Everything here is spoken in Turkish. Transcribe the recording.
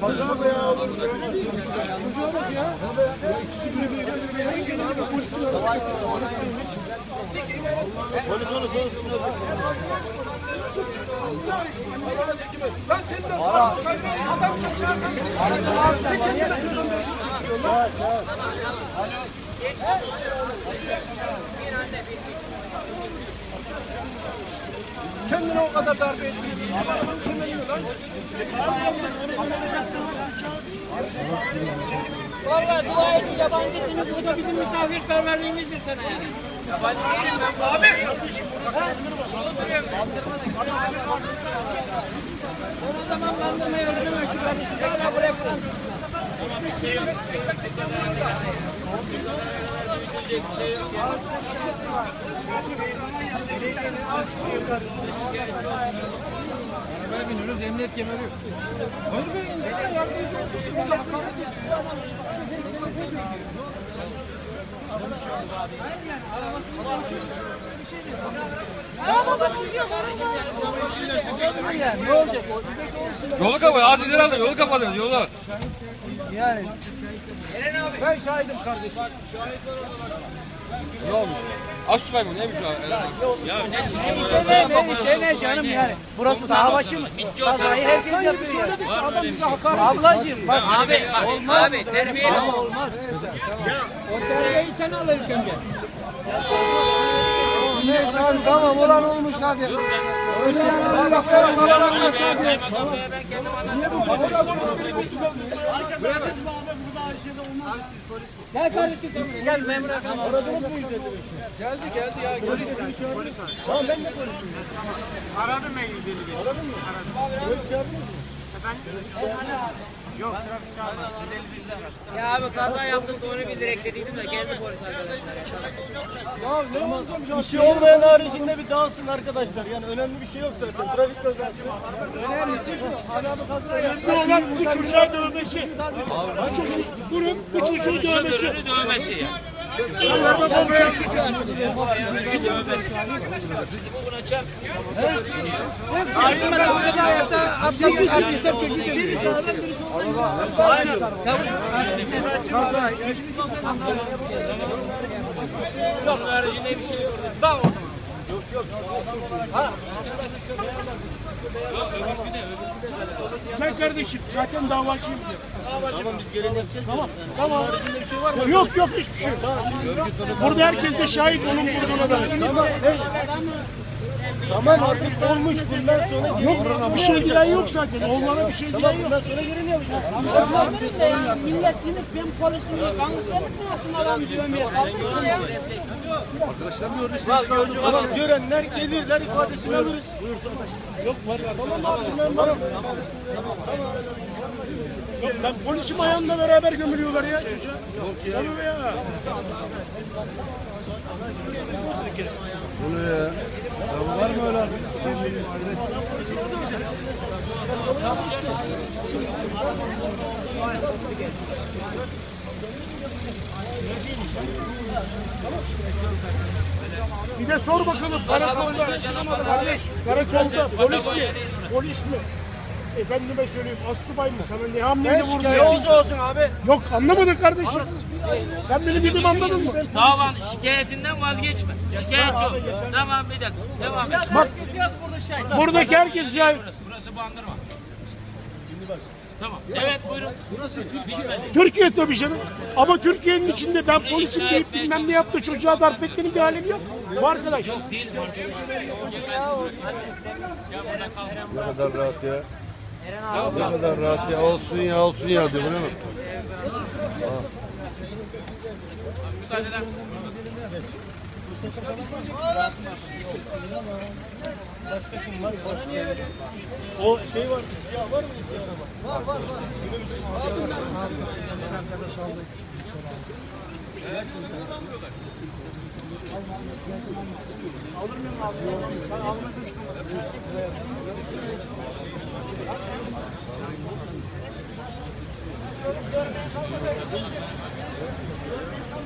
Çocuğa bak ya. İkisi biri bir göğsüne abi polisin arasında. Adama tekim et. Ben senin de adam çocuğa. Kendine o kadar darbe ediyorsun. Adamın kırmızı lan. Vallahi dua edin yabancı değiliz. Bu da bizim misafirperverliğimizdir sana yani. Yabancı değilim ben abi. O zaman kandırmaya öldürme şu kardeşim. Hala buraya falan. Arabaya biniyoruz emniyet kemeri yok. Hayır be insana yardımcı olduysa bize hakaret ediyor. Arabamız yok araba. Yolu kapat. Az ileri alın. Yolu kapatın. Yolu. Ben şahidim kardeşim. Ne olmuş? Asubay mı? Neymiş o? Ya ne Sene canım yani. Burası daha başı mı? Kazayı herkes yapıyor yani. adam bize hakaret. Ablacığım bak abi olmaz. Abi terbiyeli olmaz. O terbiyeyi sen al ilk önce. Neyse hadi tamam olan olmuş hadi. Öyle yani bak Gel kardeşim sen buraya. Gel memur adam. Geldi geldi ya. Polis sen. Polis Tamam ben de polisim. Aradım ben 155. Aradın mı? Aradım. Efendim? Yok trafik çağırmadı. 155'i aradım. Ya abi kaza yaptım da onu bildirek dediydim de geldi polis arkadaşlar. Ya ne olacak ya? Bir şey olmayan haricinde bir dağılsın arkadaşlar. Yani önemli bir şey yok zaten. Trafik kazası. olan bu çocuğa dövmesi. Bu çocuğu, bunun bu çocuğu dövmesi. dövmesi ya. Ben kardeşim zaten davacıyım diyor. Tamam biz gelin yapacağız. Tamam. Tamam. Haricinde bir şey var mı? Yok yok hiçbir şey. Burada herkes de şahit onun vurduğuna dair. Tamam. Tamam artık olmuş. Bundan sonra Yok bir şey diyen yok zaten. Olmana bir şey diyen yok. Bundan sonra gelin yapacağız. Millet gidip ben polisim. Gangsterlik mi yaptın adam dövmeye? Kalkmışsın ya. Bak Tamam görenler gelirler ifadesini alırız. Yok ben polisim ayağımla beraber gömülüyorlar ya çocuğa. Yok ya. Tabii ya. Var mı öyle? Bir de sor bakalım karakolda. Kardeş karakolda polis mi? Polis mi? Efendime söyleyeyim asubay mı sana ne hamleyle vurdu ya? Yavuz olsun abi. Yok anlamadın kardeşim. Sen benim gibi anladın mı? Davan şikayetinden vazgeçme. Şikayetçi ol. Tamam bir dakika. Devam et. Bak buradaki herkes şahit. Burası, burası bandırma. Tamam. Evet buyurun. Türkiye tabii canım. Ama Türkiye'nin içinde ben polisim deyip bilmem ne yaptı çocuğa darp etmenin bir alemi yok. Bu arkadaş. Ne kadar rahat ya. Ne kadar rahat ya. Olsun ya olsun ya diyor. Bu ne mi? Müsaade eder. O şey var. Siyah var mı? Var var var. Thank you.